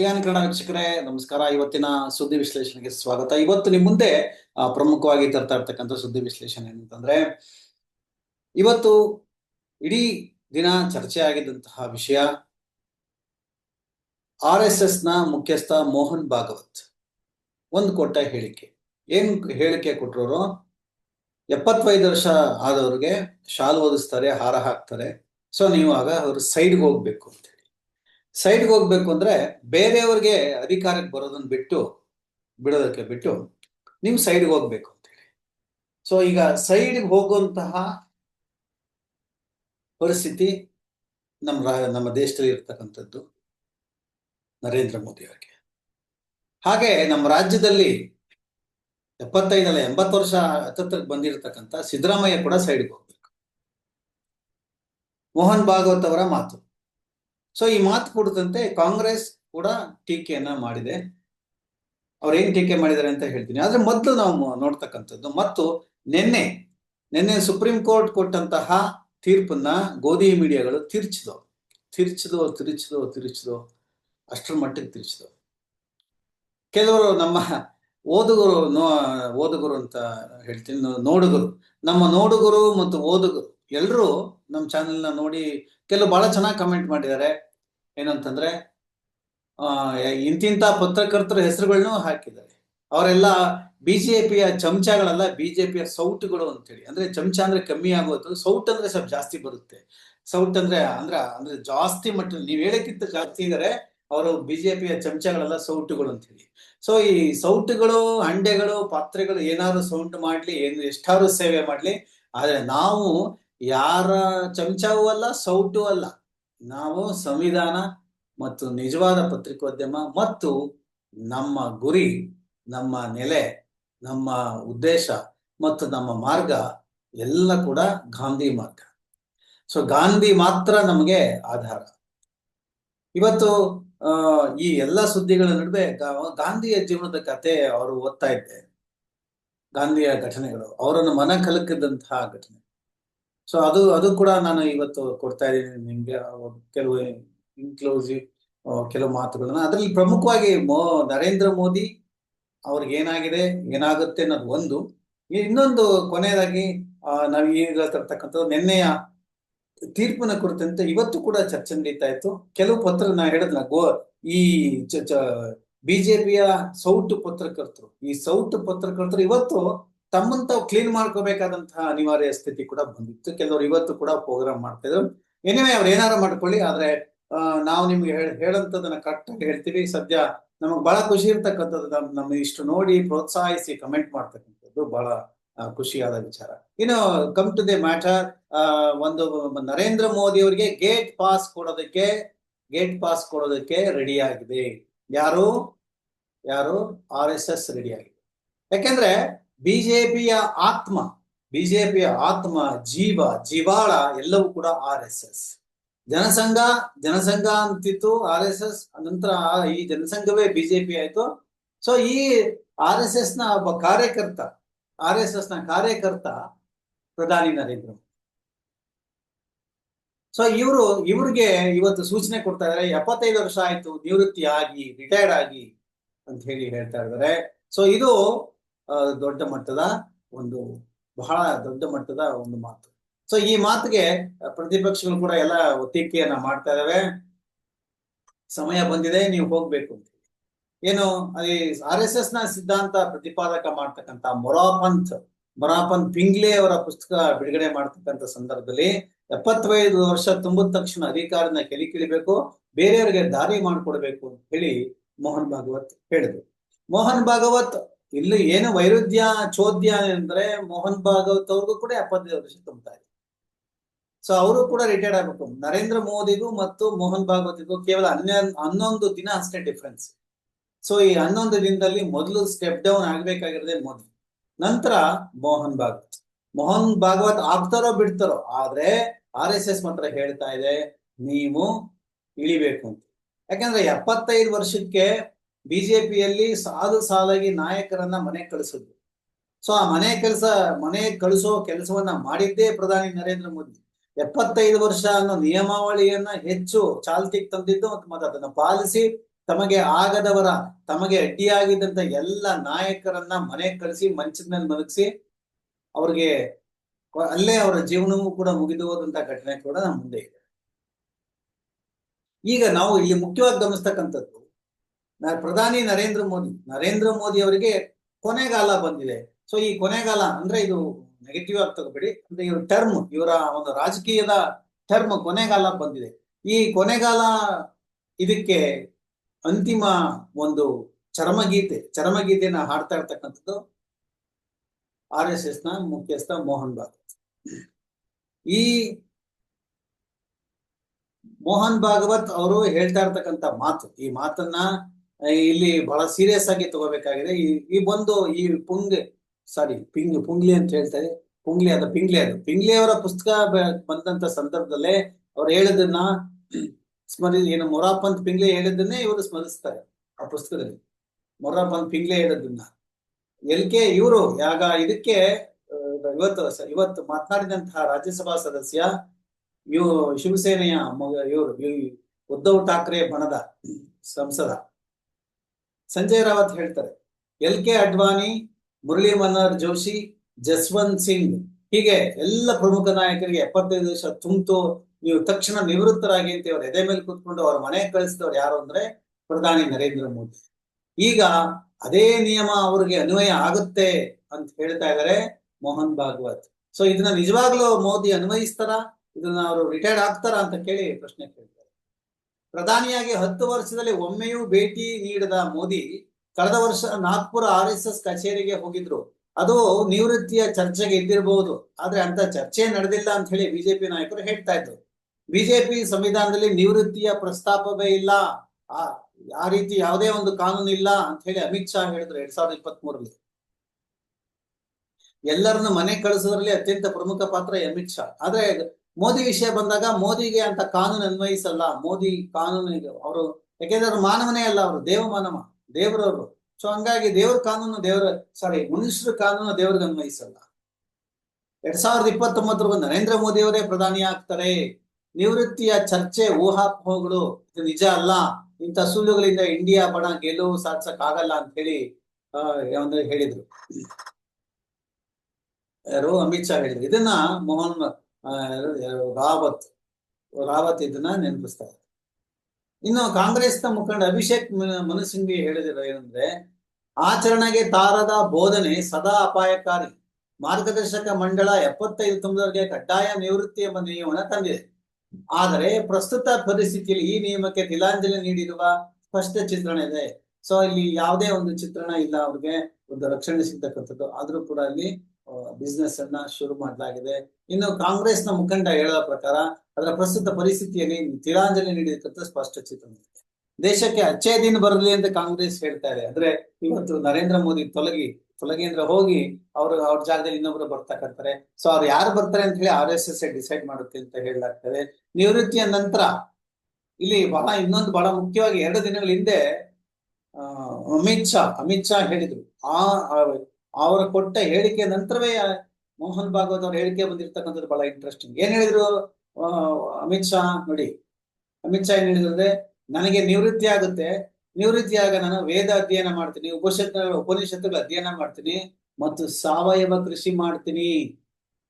Xi'an Kannada ವೀಕ್ಷಕರೇ, ನಮಸ್ಕಾರ. ಇವತ್ತಿನ ಸುದ್ದಿ ವಿಶ್ಲೇಷಣೆಗೆ ಸ್ವಾಗತ. ಇವತ್ತು ನಿಮ್ಮ ಮುಂದೆ ಪ್ರಮುಖವಾಗಿ ತರ್ತಾ ಇರ್ತಕ್ಕಂಥ ಸುದ್ದಿ ವಿಶ್ಲೇಷಣೆ ಏನಂತಂದ್ರೆ, ಇವತ್ತು ಇಡೀ ದಿನ ಚರ್ಚೆ ಆಗಿದ್ದಂತಹ ವಿಷಯ ಆರ್ ಎಸ್ ಎಸ್ನ ಮುಖ್ಯಸ್ಥ ಮೋಹನ್ ಭಾಗವತ್. ಒಂದು ಕೊಟ್ಟ ಹೇಳಿಕೆ. ಏನ್ ಹೇಳಿಕೆ ಕೊಟ್ಟರು ಎಪ್ಪತ್ತೈದು ವರ್ಷ ಆದವ್ರಿಗೆ ಶಾಲು ಓದಿಸ್ತಾರೆ ಹಾರ ಹಾಕ್ತಾರೆ. ಸೊ, ನೀವು ಆಗ ಸೈಡ್ ಸೈಡ್ಗೆ ಹೋಗ್ಬೇಕು ಅಂತ ಸೈಡ್ಗೆ ಹೋಗ್ಬೇಕು ಅಂದ್ರೆ ಬೇರೆಯವ್ರಿಗೆ ಅಧಿಕಾರಕ್ಕೆ ಬರೋದನ್ನ ಬಿಟ್ಟು, ಬಿಡೋದಕ್ಕೆ ಬಿಟ್ಟು ನಿಮ್ ಸೈಡ್ಗೆ ಹೋಗ್ಬೇಕು ಅಂತ ಹೇಳಿ. ಸೊ ಈಗ ಸೈಡ್ಗೆ ಹೋಗುವಂತಹ ಪರಿಸ್ಥಿತಿ ನಮ್ಮ ನಮ್ಮ ದೇಶದಲ್ಲಿ ಇರ್ತಕ್ಕಂಥದ್ದು ನರೇಂದ್ರ ಮೋದಿ ಅವರಿಗೆ. ಹಾಗೆ ನಮ್ಮ ರಾಜ್ಯದಲ್ಲಿ ಎಪ್ಪತ್ತೈದಲ್ಲ ಎಂಬತ್ತು ವರ್ಷ ಹತ್ತತ್ರಕ್ಕೆ ಬಂದಿರತಕ್ಕಂಥ ಸಿದ್ದರಾಮಯ್ಯ ಕೂಡ ಸೈಡ್ಗೆ ಹೋಗ್ಬೇಕು. ಮೋಹನ್ ಭಾಗವತ್ ಅವರ ಮಾತು. ಸೊ ಈ ಮಾತು ಕುರಿತಂತೆ ಕಾಂಗ್ರೆಸ್ ಕೂಡ ಟೀಕೆಯನ್ನ ಮಾಡಿದೆ. ಅವ್ರು ಏನ್ ಟೀಕೆ ಮಾಡಿದ್ದಾರೆ ಅಂತ ಹೇಳ್ತೀನಿ. ಆದ್ರೆ ಮೊದಲು ನಾವು ನೋಡ್ತಕ್ಕಂಥದ್ದು ಮತ್ತು ನಿನ್ನೆ ನಿನ್ನೆ ಸುಪ್ರೀಂ ಕೋರ್ಟ್ ಕೊಟ್ಟಂತಹ ತೀರ್ಪನ್ನ ಗೋಧಿ ಮೀಡಿಯಾಗಳು ತಿರ್ಚಿದವು. ತಿರ್ಚಿದೋ ತಿರುಚಿದೋ ತಿರುಚಿದೋ ಅಷ್ಟರ ಮಟ್ಟಿಗೆ ತಿರುಚಿದವು. ಕೆಲವರು ನಮ್ಮ ಓದುಗರು, ನೋ, ಓದುಗರು ಅಂತ ಹೇಳ್ತೀನಿ ನೋಡುಗರು. ನಮ್ಮ ನೋಡುಗರು ಮತ್ತು ಓದುಗರು ಎಲ್ಲರೂ ನಮ್ಮ ಚಾನೆಲ್ನ ನೋಡಿ ಕೆಲವು ಬಹಳ ಚೆನ್ನಾಗಿ ಕಮೆಂಟ್ ಮಾಡಿದ್ದಾರೆ. ಏನಂತಂದ್ರೆ ಇಂತಿಂತ ಪತ್ರಕರ್ತರ ಹೆಸರುಗಳನ್ನೂ ಹಾಕಿದ್ದಾರೆ. ಅವರೆಲ್ಲ ಬಿಜೆಪಿಯ ಚಮಚಗಳೆಲ್ಲ, ಬಿಜೆಪಿಯ ಸೌಟುಗಳು ಅಂತೇಳಿ. ಅಂದ್ರೆ ಚಮಚ ಅಂದ್ರೆ ಕಮ್ಮಿ ಆಗೋದು, ಸೌಟ್ ಅಂದ್ರೆ ಸ್ವಲ್ಪ ಜಾಸ್ತಿ ಬರುತ್ತೆ. ಸೌಟ್ ಅಂದ್ರೆ, ಅಂದ್ರ, ಅಂದ್ರೆ ಜಾಸ್ತಿ ಮಟ್ಟ ನೀವ್ ಹೇಳಕ್ಕಿಂತ ಜಾಸ್ತಿ ಇದಾರೆ, ಅವರು ಬಿಜೆಪಿಯ ಚಮಚಗಳೆಲ್ಲ, ಸೌಟುಗಳು ಅಂತ ಹೇಳಿ ಸೊ ಈ ಸೌಟುಗಳು, ಹಂಡೆಗಳು, ಪಾತ್ರೆಗಳು ಏನಾದ್ರು ಸೌಂಡ್ ಮಾಡ್ಲಿ, ಏನು ಎಷ್ಟಾದ್ರು ಸೇವೆ ಮಾಡ್ಲಿ, ಆದ್ರೆ ನಾವು ಯಾರ ಚಮಚವೂ ಅಲ್ಲ, ಸೌಟು ಅಲ್ಲ. ನಾವು ಸಂವಿಧಾನ ಮತ್ತು ನಿಜವಾದ ಪತ್ರಿಕೋದ್ಯಮ ಮತ್ತು ನಮ್ಮ ಗುರಿ, ನಮ್ಮ ನೆಲೆ, ನಮ್ಮ ಉದ್ದೇಶ ಮತ್ತು ನಮ್ಮ ಮಾರ್ಗ ಎಲ್ಲ ಕೂಡ ಗಾಂಧಿ ಮಾರ್ಗ. ಸೊ ಗಾಂಧಿ ಮಾತ್ರ ನಮಗೆ ಆಧಾರ. ಇವತ್ತು ಈ ಎಲ್ಲ ಸುದ್ದಿಗಳ ನಡುವೆ ಗಾಂಧಿಯ ಜೀವನದ ಕತೆ ಅವರು ಓದ್ತಾ ಇದ್ದೆ. ಗಾಂಧಿಯ ಘಟನೆಗಳು, ಅವರನ್ನು ಮನ ಕಲಕಿದಂತಹ ಘಟನೆ. ಸೊ ಅದು ಅದು ಕೂಡ ನಾನು ಇವತ್ತು ಕೊಡ್ತಾ ಇದ್ದೀನಿ ನಿಮ್ಗೆ ಕೆಲವು ಇನ್ಕ್ಲೂಸಿವ್ ಕೆಲವು ಮಾತುಗಳನ್ನ. ಅದರಲ್ಲಿ ಪ್ರಮುಖವಾಗಿ ಮೋ, ನರೇಂದ್ರ ಮೋದಿ ಅವ್ರಿಗೆ ಏನಾಗಿದೆ, ಏನಾಗುತ್ತೆ ಅನ್ನೋದು ಒಂದು. ಇನ್ನೊಂದು ಕೊನೆಯದಾಗಿ ನಾವು ಈಗ ತರ್ತಕ್ಕಂಥದ್ದು ನಿನ್ನೆಯ ತೀರ್ಪಿನ ಕುರಿತಂತೆ ಇವತ್ತು ಕೂಡ ಚರ್ಚೆ ನಡೀತಾ ಇತ್ತು. ಕೆಲವು ಪತ್ರ ನಾ ಹೇಳಿದ್ನ ಗೋ, ಈ ಬಿಜೆಪಿಯ ಸೌಟು ಪತ್ರಕರ್ತರು. ಈ ಸೌಟು ಪತ್ರಕರ್ತರು ಇವತ್ತು ತಮ್ಮನ್ನ ತಾವು ಕ್ಲೀನ್ ಮಾಡ್ಕೋಬೇಕಾದಂತಹ ಅನಿವಾರ್ಯ ಸ್ಥಿತಿ ಕೂಡ ಬಂದಿತ್ತು. ಕೆಲವರು ಇವತ್ತು ಕೂಡ ಪ್ರೋಗ್ರಾಮ್ ಮಾಡ್ತಾ ಇದ್ರು. ಎನಿವೆ ಅವ್ರು ಏನಾರ ಮಾಡ್ಕೊಳ್ಳಿ, ಆದ್ರೆ ನಾವು ನಿಮ್ಗೆ ಹೇಳ ಹೇಳಂತದನ್ನ ಕರೆಕ್ಟ್ ಆಗಿ ಹೇಳ್ತೀವಿ. ಸದ್ಯ ನಮಗ್ ಬಹಳ ಖುಷಿ ಇರ್ತಕ್ಕಂಥದ್ದು ನಮ್ ನಮ್ಮ ಇಷ್ಟು ನೋಡಿ ಪ್ರೋತ್ಸಾಹಿಸಿ ಕಮೆಂಟ್ ಮಾಡ್ತಕ್ಕಂಥದ್ದು ಬಹಳ ಖುಷಿಯಾದ ವಿಚಾರ. ಇನ್ನು ಕಮ್ ಟು ದಿ ಮ್ಯಾಟರ್ ಒಂದು ನರೇಂದ್ರ ಮೋದಿ ಅವರಿಗೆ ಗೇಟ್ ಪಾಸ್ ಕೊಡೋದಕ್ಕೆ ಗೇಟ್ ಪಾಸ್ ಕೊಡೋದಕ್ಕೆ ರೆಡಿ ಆಗಿದೆ. ಯಾರು? ಯಾರು? ಆರ್ ಎಸ್ ಎಸ್ ರೆಡಿ ಆಗಿದೆ. ಯಾಕೆಂದ್ರೆ ಬಿಜೆಪಿಯ ಆತ್ಮ ಬಿಜೆಪಿಯ ಆತ್ಮ, ಜೀವ, ಜೀವಾಳ ಎಲ್ಲವೂ ಕೂಡ R S S. Jana Sangh Jana Sangh ಅಂತಿತ್ತು ಆರ್ ಎಸ್ ಎಸ್. ನಂತರ ಈ ಜನಸಂಘವೇ ಬಿಜೆಪಿ ಆಯ್ತು. ಸೊ ಈ ಆರ್ ಎಸ್ ಎಸ್ನ ಒಬ್ಬ ಕಾರ್ಯಕರ್ತ, ಆರ್ ಎಸ್ ಎಸ್ನ ಕಾರ್ಯಕರ್ತ ಪ್ರಧಾನಿ ನರೇಂದ್ರ ಮೋದಿ. ಸೊ ಇವರು, ಇವ್ರಿಗೆ ಇವತ್ತು ಸೂಚನೆ ಕೊಡ್ತಾ ಇದಾರೆ ಎಪ್ಪತ್ತೈದು ವರ್ಷ ಆಯ್ತು ನಿವೃತ್ತಿ ಆಗಿ ರಿಟೈರ್ಡ್ ಆಗಿ ಅಂತ ಹೇಳಿ ಹೇಳ್ತಾ ಇದ್ದಾರೆ. ಸೊ ಇದು ದೊಡ್ಡ ಮಟ್ಟದ ಒಂದು ಬಹಳ ದೊಡ್ಡ ಮಟ್ಟದ ಒಂದು ಮಾತು. ಸೊ ಈ ಮಾತಿಗೆ ಪ್ರತಿಪಕ್ಷಗಳು ಕೂಡ ಎಲ್ಲ ಒತ್ತಿಕೆಯನ್ನ ಮಾಡ್ತಾ ಇದಾವೆ. ಸಮಯ ಬಂದಿದೆ, ನೀವು ಹೋಗ್ಬೇಕು ಅಂತ ಏನು, ಅಲ್ಲಿ ಆರ್ ಎಸ್ ಎಸ್ನ ಸಿದ್ಧಾಂತ ಪ್ರತಿಪಾದಕ ಮಾಡ್ತಕ್ಕಂತ ಮೊರಾಪಂತ್ ಮೊರಾಪಂತ್ ಪಿಂಗ್ಲೆ ಅವರ ಪುಸ್ತಕ ಬಿಡುಗಡೆ ಮಾಡ್ತಕ್ಕಂಥ ಸಂದರ್ಭದಲ್ಲಿ ಎಪ್ಪತ್ತೈದು ವರ್ಷ ತುಂಬಿದ ತಕ್ಷಣ ಅಧಿಕಾರನ ಕೆಲಿಕಿಳಿಬೇಕು, ಬೇರೆಯವರಿಗೆ ದಾರಿ ಮಾಡಿಕೊಡ್ಬೇಕು ಅಂತ ಹೇಳಿ ಮೋಹನ್ ಭಾಗವತ್ ಹೇಳಿದ್ರು. ಮೋಹನ್ ಭಾಗವತ್ ಇಲ್ಲಿ ಏನು ವೈರುಧ್ಯ ಚೋದ್ಯ ಅಂದ್ರೆ ಮೋಹನ್ ಭಾಗವತ್ ಅವ್ರಿಗೂ ಕೂಡ ಎಪ್ಪತ್ತೈದು ವರ್ಷ ತುಂಬುತ್ತಾ ಇದೆ. ಸೊ ಅವರು ಕೂಡ ರಿಟೈರ್ಡ್ ಆಗ್ಬೇಕು. ನರೇಂದ್ರ ಮೋದಿಗೂ ಮತ್ತು ಮೋಹನ್ ಭಾಗವತಿಗೂ ಕೇವಲ ಹನ್ನೊಂದು ಹನ್ನೊಂದು ದಿನ ಅಷ್ಟೇ ಡಿಫ್ರೆನ್ಸ್ ಸೊ ಈ ಹನ್ನೊಂದು ದಿನದಲ್ಲಿ ಮೊದಲು ಸ್ಟೆಪ್ ಡೌನ್ ಆಗ್ಬೇಕಾಗಿರೋದೇ ಮೋದಿ. ನಂತರ ಮೋಹನ್ ಭಾಗವತ್. ಮೋಹನ್ ಭಾಗವತ್ ಆಗ್ತಾರೋ ಬಿಡ್ತಾರೋ, ಆದ್ರೆ ಆರ್ ಎಸ್ ಎಸ್ ಮಾತ್ರ ಹೇಳ್ತಾ ಇದೆ, ನೀವು ಇಳಿಬೇಕು ಅಂತ. ಯಾಕಂದ್ರೆ ಎಪ್ಪತ್ತೈದು ವರ್ಷಕ್ಕೆ ಬಿಜೆಪಿಯಲ್ಲಿ ಸಾಲು ಸಾಲಾಗಿ ನಾಯಕರನ್ನ ಮನೆ ಕಳಿಸಿದ್ರು. ಸೊ ಆ ಮನೆ ಕೆಲಸ, ಮನೆ ಕಳಿಸೋ ಕೆಲಸವನ್ನ ಮಾಡಿದ್ದೇ ಪ್ರಧಾನಿ ನರೇಂದ್ರ ಮೋದಿ. ಎಪ್ಪತ್ತೈದು ವರ್ಷ ಅನ್ನೋ ನಿಯಮಾವಳಿಯನ್ನ ಹೆಚ್ಚು ಚಾಲ್ತಿಗೆ ತಂದಿದ್ದು ಮತ್ತು ಅದನ್ನ ಪಾಲಿಸಿ ತಮಗೆ ಆಗದವರ, ತಮಗೆ ಅಡ್ಡಿಯಾಗಿದ್ದಂತ ಎಲ್ಲ ನಾಯಕರನ್ನ ಮನೆ ಕಳಿಸಿ, ಮಂಚದ ಮೇಲೆ ಮಲಗಿಸಿ, ಅವ್ರಿಗೆ ಅಲ್ಲೇ ಅವರ ಜೀವನವೂ ಕೂಡ ಮುಗಿದು ಹೋದಂತ ಘಟನೆ ಕೂಡ ನಮ್ಮ ಮುಂದೆ ಇದೆ. ಈಗ ನಾವು ಇಲ್ಲಿ ಮುಖ್ಯವಾಗಿ ಗಮನಿಸ್ತಕ್ಕಂಥದ್ದು ಪ್ರಧಾನಿ ನರೇಂದ್ರ ಮೋದಿ ನರೇಂದ್ರ ಮೋದಿ ಅವರಿಗೆ ಕೊನೆಗಾಲ ಬಂದಿದೆ. ಸೊ ಈ ಕೊನೆಗಾಲ ಅಂದ್ರೆ ಇದು ನೆಗೆಟಿವ್ ಆಗಿ ತಗೋಬೇಡಿ. ಅಂದ್ರೆ ಇವ್ರ ಟರ್ಮ್ ಇವರ ಒಂದು ರಾಜಕೀಯದ ಟರ್ಮ್ ಕೊನೆಗಾಲ ಬಂದಿದೆ. ಈ ಕೊನೆಗಾಲ ಇದಕ್ಕೆ ಅಂತಿಮ ಒಂದು ಚರಮಗೀತೆ, ಚರಮಗೀತೆಯನ್ನ ಹಾಡ್ತಾ ಇರ್ತಕ್ಕಂಥದ್ದು ಆರ್ ಎಸ್ ಎಸ್ನ ಮುಖ್ಯಸ್ಥ ಮೋಹನ್ ಭಾಗವತ್ ಈ ಮೋಹನ್ ಭಾಗವತ್ ಅವರು ಹೇಳ್ತಾ ಇರ್ತಕ್ಕಂಥ ಮಾತು, ಈ ಮಾತನ್ನ ಇಲ್ಲಿ ಬಹಳ ಸೀರಿಯಸ್ ಆಗಿ ತಗೋಬೇಕಾಗಿದೆ. ಈ ಈ ಬಂದು ಈ ಪುಂಗ್ ಸಾರಿ ಪಿಂಗ್, ಪುಂಗ್ಲಿ ಅಂತ ಹೇಳ್ತಾರೆ. ಪುಂಗ್ಲಿ ಅದ, ಪಿಂಗ್ಲಿ ಅದು. ಪಿಂಗ್ಲಿ ಅವರ ಪುಸ್ತಕ ಬಂದಂತ ಸಂದರ್ಭದಲ್ಲೇ ಅವ್ರು ಹೇಳಿದನ್ನ ಸ್ಮರಿ, ಏನು ಮೊರಾಪಂತ್ ಪಿಂಗ್ಲೆ ಹೇಳಿದ್ದನ್ನೇ ಇವರು ಸ್ಮರಿಸ್ತಾರೆ ಆ ಪುಸ್ತಕದಲ್ಲಿ. ಮೊರಾಪಂತ್ ಪಿಂಗ್ಲೆ ಹೇಳಿದ್ದನ್ನ. ಎಲ್ಕೆ ಇವರು ಯಾಗ ಇದಕ್ಕೆ ಇವತ್ತು ಇವತ್ತು ಮಾತನಾಡಿದಂತಹ ರಾಜ್ಯಸಭಾ ಸದಸ್ಯ ಇವು ಶಿವಸೇನೆಯ ಮಗ ಇವರು ಉದ್ಧವ್ ಠಾಕ್ರೆ ಬಣದ ಸಂಸದ. ಸಂಜಯ್ ರಾವತ್ ಹೇಳ್ತಾರೆ, ಎಲ್ ಕೆ ಅಡ್ವಾಣಿ, ಮುರಳಿ ಮನೋಹರ್ ಜೋಶಿ, ಜಸ್ವಂತ್ ಸಿಂಗ್. ಹೀಗೆ ಎಲ್ಲ ಪ್ರಮುಖ ನಾಯಕರಿಗೆ ಎಪ್ಪತ್ತೈದು ವರ್ಷ ತುಂಬಿತು. ನೀವು ತಕ್ಷಣ ನಿವೃತ್ತರಾಗಿ ಅಂತ ಅವ್ರ ಎದೆ ಮೇಲೆ ಕೂತ್ಕೊಂಡು ಅವ್ರ ಮನೆಗೆ ಕಳಿಸಿದವ್ರು ಯಾರು ಅಂದ್ರೆ ಪ್ರಧಾನಿ ನರೇಂದ್ರ ಮೋದಿ. ಈಗ ಅದೇ ನಿಯಮ ಅವ್ರಿಗೆ ಅನ್ವಯ ಆಗುತ್ತೆ ಅಂತ ಹೇಳ್ತಾ ಇದ್ದಾರೆ ಮೋಹನ್ ಭಾಗವತ್. ಸೊ ಇದನ್ನ ನಿಜವಾಗ್ಲೂ ಮೋದಿ ಅನ್ವಯಿಸ್ತಾರ? ಇದನ್ನ ಅವರು ರಿಟೈರ್ಡ್ ಆಗ್ತಾರ ಅಂತ ಕೇಳಿ ಪ್ರಶ್ನೆ ಕೇಳ್ತಾರೆ ಪ್ರಧಾನಿಯಾಗಿ ಹತ್ತು ವರ್ಷದಲ್ಲಿ ಒಮ್ಮೆಯೂ ಭೇಟಿ ನೀಡದ ಮೋದಿ ಕಳೆದ ವರ್ಷ ನಾಗ್ಪುರ ಆರ್ ಎಸ್ ಎಸ್ ಕಚೇರಿಗೆ ಹೋಗಿದ್ರು. ಅದು ನಿವೃತ್ತಿಯ ಚರ್ಚೆಗೆ ಇದ್ದಿರಬಹುದು ಆದ್ರೆ ಅಂತ ಚರ್ಚೆ ನಡೆದಿಲ್ಲ ಅಂತ ಹೇಳಿ ಬಿಜೆಪಿ ನಾಯಕರು ಹೇಳ್ತಾ ಇದ್ರು. ಬಿಜೆಪಿ ಸಂವಿಧಾನದಲ್ಲಿ ನಿವೃತ್ತಿಯ ಪ್ರಸ್ತಾಪವೇ ಇಲ್ಲ. ಆ ಆ ರೀತಿ ಯಾವುದೇ ಒಂದು ಕಾನೂನು ಇಲ್ಲ ಅಂತ ಹೇಳಿ ಅಮಿತ್ ಶಾ ಹೇಳಿದ್ರು ಎರಡ್ ಸಾವಿರದ ಇಪ್ಪತ್ತ್ ಮೂರಲ್ಲಿ ಎಲ್ಲರನ್ನು ಮನೆ ಕಳಿಸೋದ್ರಲ್ಲಿ ಅತ್ಯಂತ ಪ್ರಮುಖ ಪಾತ್ರ ಅಮಿತ್ ಶಾ. ಆದ್ರೆ ಮೋದಿ ವಿಷಯ ಬಂದಾಗ ಮೋದಿಗೆ ಅಂತ ಕಾನೂನು ಅನ್ವಯಿಸಲ್ಲ. ಮೋದಿ ಕಾನೂನು ಇದು. ಅವರು, ಯಾಕೆಂದ್ರೆ ಅವ್ರು ಮಾನವನೇ ಅಲ್ಲ ಅವರು, ದೇವ ಮಾನವ, ದೇವರವರು. ಸೊ ಹಂಗಾಗಿ ದೇವ್ರ ಕಾನೂನು ದೇವರ ಸಾರಿ ಮನುಷ್ಯರ ಕಾನೂನು ದೇವ್ರಿಗೆ ಅನ್ವಯಿಸಲ್ಲ. ಎರಡ್ ಸಾವಿರದ ಇಪ್ಪತ್ತೊಂಬತ್ತರ ನರೇಂದ್ರ ಮೋದಿ ಅವರೇ ಪ್ರಧಾನಿ ಆಗ್ತಾರೆ. ನಿವೃತ್ತಿಯ ಚರ್ಚೆ, ಊಹಾಪೋಹಗಳು, ಇದು ನಿಜ ಅಲ್ಲ. ಇಂಥ ಸುಳ್ಳುಗಳಿಂದ ಇಂಡಿಯಾ ಬಣ ಗೆಲುವು ಸಾಧಿಸಕ್ ಆಗಲ್ಲ ಅಂತ ಹೇಳಿ ಹೇಳಿದ್ರು. ಯಾರು? ಅಮಿತ್ ಶಾ ಹೇಳಿದ್ರು. ಇದನ್ನ ಮೋಹನ್ ರಾವತ್ ರಾವತ್ ಇದನ್ನ ನೆನಪಿಸ್ತಾರೆ ಇನ್ನು ಕಾಂಗ್ರೆಸ್ನ ಮುಖಂಡ ಅಭಿಷೇಕ್ ಮ- ಹೇಳಿದಿರೋ ಏನಂದ್ರೆ, ಆಚರಣೆಗೆ ತಾರದ ಬೋಧನೆ ಸದಾ ಅಪಾಯಕಾರಿ. ಮಾರ್ಗದರ್ಶಕ ಮಂಡಳ ಎಪ್ಪತ್ತೈದು ತುಂಬದವರಿಗೆ ಕಡ್ಡಾಯ ನಿವೃತ್ತಿ ಎಂಬ ನಿಯಮವನ್ನು ತಂದಿದೆ. ಆದರೆ ಪ್ರಸ್ತುತ ಪರಿಸ್ಥಿತಿಯಲ್ಲಿ ಈ ನಿಯಮಕ್ಕೆ ತಿಲಾಂಜಲಿ ನೀಡಿರುವ ಸ್ಪಷ್ಟ ಚಿತ್ರಣ ಇದೆ. ಸೊ, ಇಲ್ಲಿ ಯಾವುದೇ ಒಂದು ಚಿತ್ರಣ ಇಲ್ಲ ಅವ್ರಿಗೆ, ಒಂದು ರಕ್ಷಣೆ ಸಿಗ್ತಕ್ಕಂಥದ್ದು. ಆದ್ರೂ ಕೂಡ ಅಲ್ಲಿ ಬಿಸ್ನೆಸ್ ಅನ್ನ ಶುರು ಮಾಡಲಾಗಿದೆ. ಇನ್ನು ಕಾಂಗ್ರೆಸ್ನ ಮುಖಂಡ ಹೇಳದ ಪ್ರಕಾರ ಅದರ ಪ್ರಸ್ತುತ ಪರಿಸ್ಥಿತಿಯಲ್ಲಿ ತಿಲಾಂಜಲಿ ನೀಡಿದ ಸ್ಪಷ್ಟ ಚಿತ್ರಣ ದೇಶಕ್ಕೆ ಅಚ್ಚೇ ದಿನ ಬರಲಿ ಅಂತ ಕಾಂಗ್ರೆಸ್ ಹೇಳ್ತಾ ಇದೆ. ಅಂದ್ರೆ ಇವತ್ತು ನರೇಂದ್ರ ಮೋದಿ ತೊಲಗಿ ತೊಲಗಿ ಅಂದ್ರೆ ಹೋಗಿ ಅವರು, ಅವ್ರ ಜಾಗದಲ್ಲಿ ಇನ್ನೊಬ್ರು ಬರ್ತಕ್ಕಂತಾರೆ ಸೊ ಅವ್ರು ಯಾರು ಬರ್ತಾರೆ ಅಂತ ಹೇಳಿ ಆರ್ ಎಸ್ ಎಸ್ ಡಿಸೈಡ್ ಮಾಡುತ್ತೆ ಅಂತ ಹೇಳಲಾಗ್ತದೆ. ನಿವೃತ್ತಿಯ ನಂತರ ಇಲ್ಲಿ ಬಹಳ ಇನ್ನೊಂದು ಬಹಳ ಮುಖ್ಯವಾಗಿ ಎರಡು ದಿನಗಳ ಹಿಂದೆ ಅಮಿತ್ ಶಾ ಅಮಿತ್ ಶಾ ಹೇಳಿದ್ರು. ಆ- ಅವರ ಕೊಟ್ಟ ಹೇಳಿಕೆ ನಂತರವೇ ಮೋಹನ್ ಭಾಗವತ್ ಅವ್ರ ಹೇಳಿಕೆ ಬಂದಿರ್ತಕ್ಕಂಥದ್ದು ಬಹಳ ಇಂಟ್ರೆಸ್ಟಿಂಗ್ ಏನ್ ಹೇಳಿದ್ರು? ಅಮಿತ್ ಶಾ ನೋಡಿ. ಅಮಿತ್ ಶಾ ಏನ್ ಹೇಳಿದ್ರೆ ನನಗೆ ನಿವೃತ್ತಿ ಆಗುತ್ತೆ. ನಿವೃತ್ತಿಯಾಗ ನಾನು ವೇದ ಅಧ್ಯಯನ ಮಾಡ್ತೀನಿ, ಉಪನಿಷತ್, ಉಪನಿಷತ್ತುಗಳ ಅಧ್ಯಯನ ಮಾಡ್ತೀನಿ ಮತ್ತು ಸಾವಯವ ಕೃಷಿ ಮಾಡ್ತೀನಿ.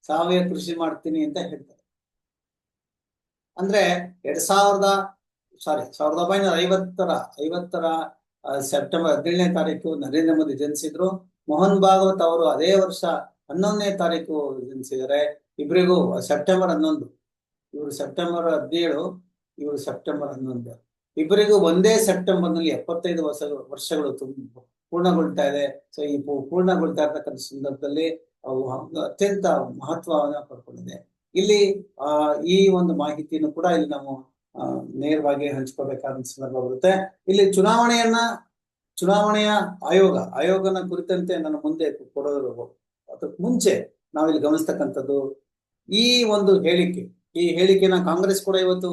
ಸಾವಯವ ಕೃಷಿ ಮಾಡ್ತೀನಿ ಅಂತ ಹೇಳ್ತಾರೆ. ಅಂದ್ರೆ ಎರಡ್ ಸಾವಿರದ ಸಾರಿ ಸಾವಿರದ ಒಂಬೈನೂರ ಐವತ್ತರ ಐವತ್ತರ ಸೆಪ್ಟೆಂಬರ್ ಹದಿನೇಳನೇ ತಾರೀಕು ನರೇಂದ್ರ ಮೋದಿ ಜನಿಸಿದ್ರು. ಮೋಹನ್ ಭಾಗವತ್ ಅವರು ಅದೇ ವರ್ಷ ಹನ್ನೊಂದನೇ ತಾರೀಕು ಜನಿಸಿದ್ದಾರೆ ಇಬ್ಬರಿಗೂ ಸೆಪ್ಟೆಂಬರ್ ಹನ್ನೊಂದು. ಇವರು ಸೆಪ್ಟೆಂಬರ್ ಹದಿನೇಳು, ಇವರು ಸೆಪ್ಟೆಂಬರ್ ಹನ್ನೊಂದು. ಇಬ್ಬರಿಗೂ ಒಂದೇ ಸೆಪ್ಟೆಂಬರ್ನಲ್ಲಿ ಎಪ್ಪತ್ತೈದು ವರ್ಷ ವರ್ಷಗಳು ತುಂಬ ಪೂರ್ಣಗೊಳ್ತಾ ಇದೆ. ಸೊ ಈ ಪೂರ್ಣಗೊಳ್ತಾ ಇರ್ತಕ್ಕಂಥ ಸಂದರ್ಭದಲ್ಲಿ ಅವು ಅತ್ಯಂತ ಮಹತ್ವವನ್ನು ಪಡ್ಕೊಂಡಿದೆ. ಇಲ್ಲಿ, ಆ, ಈ ಒಂದು ಮಾಹಿತಿಯನ್ನು ಕೂಡ ಇಲ್ಲಿ ನಾವು ನೇರವಾಗಿ ಹಂಚ್ಕೋಬೇಕಾದ ಸಂದರ್ಭ ಬರುತ್ತೆ. ಇಲ್ಲಿ ಚುನಾವಣೆಯನ್ನ ಚುನಾವಣೆಯ ಆಯೋಗ, ಆಯೋಗನ ಕುರಿತಂತೆ ನನ್ನ ಮುಂದೆ ಕೊಡೋದು ಅದಕ್ಕೆ ಮುಂಚೆ ನಾವಿಲ್ಲಿ ಗಮನಿಸ್ತಕ್ಕಂಥದ್ದು ಈ ಒಂದು ಹೇಳಿಕೆ. ಈ ಹೇಳಿಕೆನ ಕಾಂಗ್ರೆಸ್ ಕೂಡ ಇವತ್ತು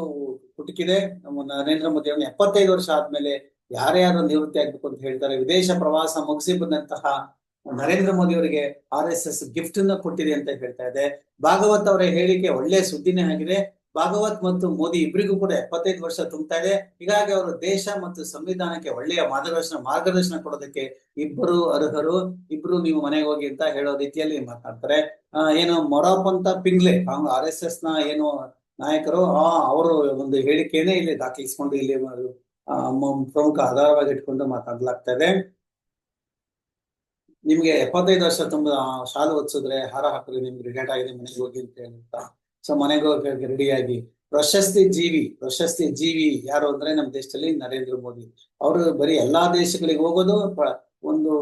ಹುಡುಕಿದೆ. ನಮ್ಮ ನರೇಂದ್ರ ಮೋದಿ ಅವರು ಎಪ್ಪತ್ತೈದು ವರ್ಷ ಆದ್ಮೇಲೆ ಯಾರ್ಯಾರು ನಿವೃತ್ತಿ ಆಗ್ಬೇಕು ಅಂತ ಹೇಳ್ತಾರೆ. ವಿದೇಶ ಪ್ರವಾಸ ಮುಗಿಸಿ ಬಂದಂತಹ ನರೇಂದ್ರ ಮೋದಿ ಅವರಿಗೆ ಆರ್ ಎಸ್ ಎಸ್ ಗಿಫ್ಟ್ ಅನ್ನ ಕೊಟ್ಟಿದೆ ಅಂತ ಹೇಳ್ತಾ ಇದೆ. ಭಾಗವತ್ ಅವರ ಹೇಳಿಕೆ ಒಳ್ಳೆ ಸುದ್ದಿನೇ ಆಗಿದೆ. ಭಾಗವತ್ ಮತ್ತು ಮೋದಿ ಇಬ್ಬರಿಗೂ ಕೂಡ ಎಪ್ಪತ್ತೈದು ವರ್ಷ ತುಂಬ್ತಾ ಇದೆ. ಹೀಗಾಗಿ ಅವರು ದೇಶ ಮತ್ತು ಸಂವಿಧಾನಕ್ಕೆ ಒಳ್ಳೆಯ ಮಾರ್ಗದರ್ಶನ ಮಾರ್ಗದರ್ಶನ ಕೊಡೋದಕ್ಕೆ ಇಬ್ಬರು ಅರ್ಹರು. ಇಬ್ರು ನೀವು ಮನೆಗೆ ಹೋಗಿ ಅಂತ ಹೇಳೋ ರೀತಿಯಲ್ಲಿ ಮಾತಾಡ್ತಾರೆ. ಏನು ಮೊರಪಂತ ಪಿಂಗ್ಲೆ ಆರ್ ಎಸ್ ಎಸ್ನ ಏನು ನಾಯಕರು, ಆ, ಅವರು ಒಂದು ಹೇಳಿಕೆನೆ ಇಲ್ಲಿ ದಾಖಲಿಸಿಕೊಂಡು ಇಲ್ಲಿ ಪ್ರಮುಖ ಆಧಾರವಾಗಿ ಇಟ್ಕೊಂಡು ಮಾತಾಡ್ಲಾಗ್ತಾ ಇದೆ ನಿಮ್ಗೆ ಎಪ್ಪತ್ತೈದು ವರ್ಷ ತುಂಬ ಶಾಲು ಓದಿಸಿದ್ರೆ ಹಾರ ಹಾಕಿದ್ರೆ ನಿಮ್ಗೆ ರಿಟೈರ್ಡ್ ಆಗಿದೆ ಮನೆಗೆ ಹೋಗಿ ಅಂತ ಹೇಳ್ತಾ ಸೊ ಮನೆಗೆ ಹೋಗಕ್ಕೆ ರೆಡಿಯಾಗಿ ಪ್ರಶಸ್ತಿ ಜೀವಿ ಪ್ರಶಸ್ತಿ ಜೀವಿ ಯಾರು ಅಂದ್ರೆ ನಮ್ಮ ದೇಶದಲ್ಲಿ ನರೇಂದ್ರ ಮೋದಿ. ಅವರು ಬರೀ ಎಲ್ಲಾ ದೇಶಗಳಿಗೆ ಹೋಗೋದು ಒಂದು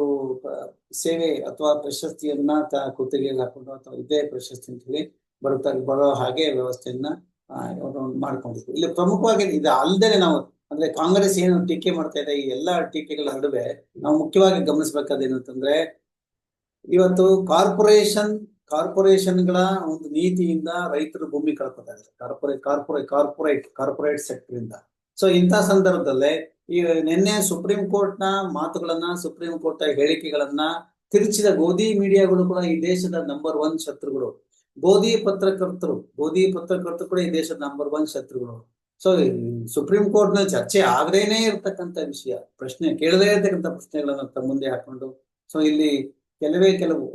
ಸೇವೆ ಅಥವಾ ಪ್ರಶಸ್ತಿಯನ್ನ ತ, ಕುತ್ತಿಗೆಗೆ ಹಾಕೊಂಡು ಅಥವಾ ಇದೇ ಪ್ರಶಸ್ತಿ ಅಂತ ಹೇಳಿ ಬರುತ್ತಾ ಬರೋ ಹಾಗೆ ವ್ಯವಸ್ಥೆಯನ್ನ ಅವರು ಮಾಡ್ಕೊಂಡಿದ್ರು. ಇಲ್ಲಿ ಪ್ರಮುಖವಾಗಿ ಇದು ಅಲ್ಲದೆ ನಾವು ಅಂದ್ರೆ ಕಾಂಗ್ರೆಸ್ ಏನು ಟೀಕೆ ಮಾಡ್ತಾ ಇದೆ, ಈ ಎಲ್ಲಾ ಟೀಕೆಗಳ ನಡುವೆ ನಾವು ಮುಖ್ಯವಾಗಿ ಗಮನಿಸಬೇಕಾದೇನು ಅಂತಂದ್ರೆ ಇವತ್ತು ಕಾರ್ಪೊರೇಷನ್ ಕಾರ್ಪೊರೇಷನ್ಗಳ ಒಂದು ನೀತಿಯಿಂದ ರೈತರು ಭೂಮಿ ಕಳ್ಕೊತಾ ಇದ್ದಾರೆ. Corporate corporate corporate corporate sector ಇಂದ ಸೊ ಇಂಥ ಸಂದರ್ಭದಲ್ಲೇ ಈ ನಿನ್ನೆ ಸುಪ್ರೀಂ ಕೋರ್ಟ್ನ ಮಾತುಗಳನ್ನ, ಸುಪ್ರೀಂ ಕೋರ್ಟ್ ಹೇಳಿಕೆಗಳನ್ನ ತಿರುಚಿದ ಗೋಧಿ ಮೀಡಿಯಾಗಳು ಕೂಡ ಈ ದೇಶದ ನಂಬರ್ ಒನ್ ಶತ್ರುಗಳು. ಗೋಧಿ ಪತ್ರಕರ್ತರು ಗೋಧಿ ಪತ್ರಕರ್ತರು ಕೂಡ ಈ ದೇಶದ ನಂಬರ್ ಒನ್ ಶತ್ರುಗಳು. ಸೊ ಸುಪ್ರೀಂ ಕೋರ್ಟ್ನ ಚರ್ಚೆ ಆಗದೇನೆ ಇರ್ತಕ್ಕಂಥ ವಿಷಯ. ಪ್ರಶ್ನೆ, ಕೇಳದೇ ಇರ್ತಕ್ಕಂಥ ಪ್ರಶ್ನೆಗಳನ್ನ ತಮ್ಮ ಮುಂದೆ ಹಾಕೊಂಡು. ಸೊ ಇಲ್ಲಿ ಕೆಲವೇ ಕೆಲವು